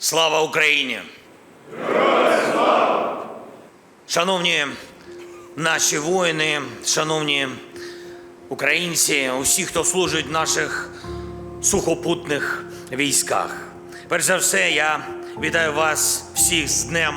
Слава Україні! Шановні наші воїни, шановні українці, усі, хто служить в наших сухопутних військах. Перш за все, я вітаю вас всіх з днем,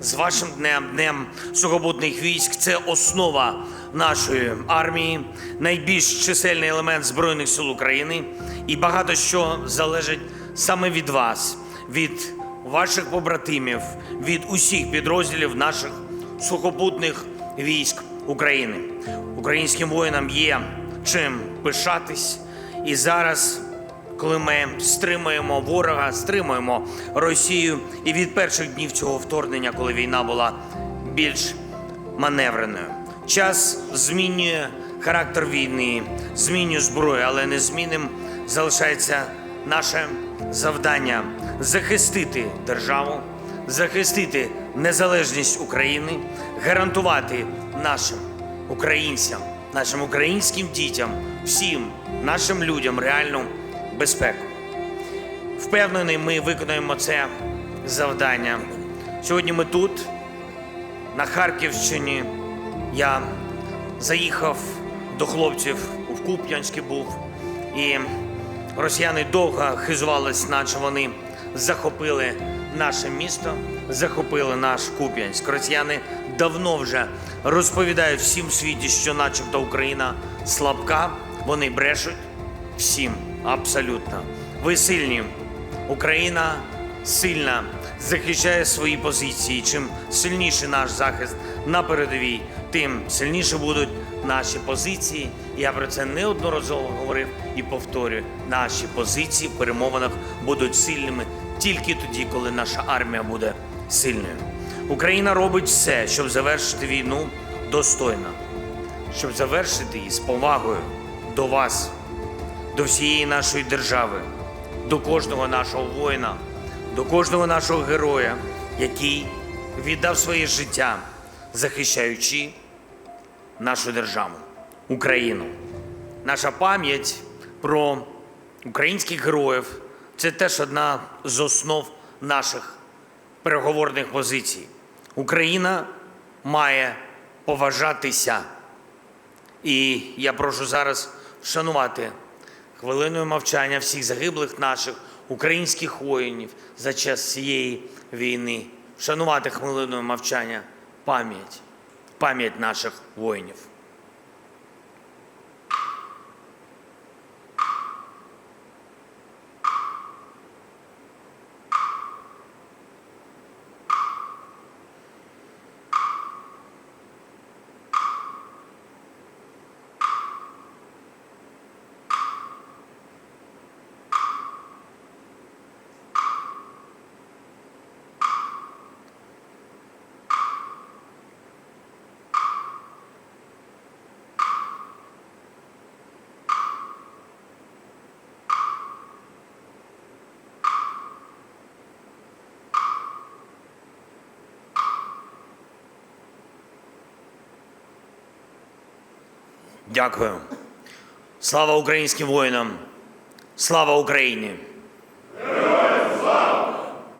з вашим днем, днем сухопутних військ. Це основа нашої армії, найбільш чисельний елемент Збройних сил України. І багато що залежить саме від вас, від ваших побратимів, від усіх підрозділів наших сухопутних військ України. Українським воїнам є чим пишатись. І зараз, коли ми стримуємо ворога, стримуємо Росію, і від перших днів цього вторгнення, коли війна була більш маневреною, час змінює характер війни, змінює зброю, але незмінним залишається наше завдання захистити державу, захистити незалежність України, гарантувати нашим українцям, нашим українським дітям, всім нашим людям реальну безпеку. Впевнений, ми виконуємо це завдання. Сьогодні ми тут, на Харківщині. Я заїхав до хлопців у Куп'янський був, і росіяни довго хизувались, наче вони захопили наше місто, захопили наш Куп'янськ. Росіяни давно вже розповідають всім світі, що начебто Україна слабка, вони брешуть всім абсолютно. Ви сильні. Україна сильна, захищає свої позиції. Чим сильніший наш захист на передовій, тим сильніше будуть наші позиції. Я про це неодноразово говорив і повторюю: наші позиції в перемовинах будуть сильними тільки тоді, коли наша армія буде сильною. Україна робить все, щоб завершити війну достойно, щоб завершити її з повагою до вас, до всієї нашої держави, до кожного нашого воїна, до кожного нашого героя, який віддав своє життя, захищаючи нашу державу, Україну. Наша пам'ять про українських героїв це теж одна з основ наших переговорних позицій. Україна має поважатися. І я прошу зараз вшанувати хвилиною мовчання всіх загиблих наших українських воїнів за час цієї війни. Вшанувати хвилиною мовчання пам'ять, пам'ять наших воїнів. Дякую. Слава українським воїнам! Слава Україні!